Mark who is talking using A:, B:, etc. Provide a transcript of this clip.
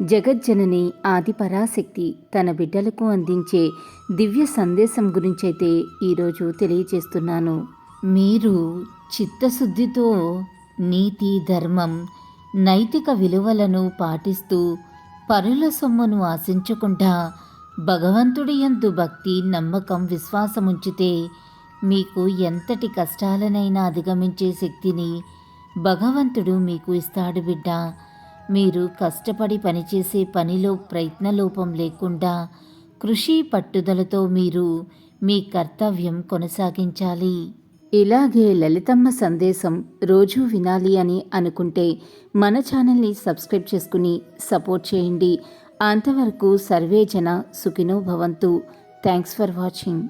A: జగజ్జనని ఆది పరాశక్తి తన బిడ్డలకు అందించే దివ్య సందేశం గురించైతే ఈరోజు తెలియజేస్తున్నాను. మీరు చిత్తశుద్ధితో నీతి ధర్మం నైతిక విలువలను పాటిస్తూ పరుల సొమ్మును ఆశించకుండా భగవంతుడి యందు భక్తి నమ్మకం విశ్వాసముంచితే మీకు ఎంతటి కష్టాలనైనా అధిగమించే శక్తిని భగవంతుడు మీకు ఇస్తాడు బిడ్డ. మీరు కష్టపడి పనిచేసే పనిలో ప్రయత్నలోపం లేకుండా కృషి పట్టుదలతో మీరు మీ కర్తవ్యం కొనసాగించాలి. ఇలాగే లలితమ్మ సందేశం రోజూ వినాలి అని అనుకుంటే మన ఛానల్ని సబ్స్క్రైబ్ చేసుకుని సపోర్ట్ చేయండి. అంతవరకు సర్వేజన సుఖినో భవంతు. Thanks for watching.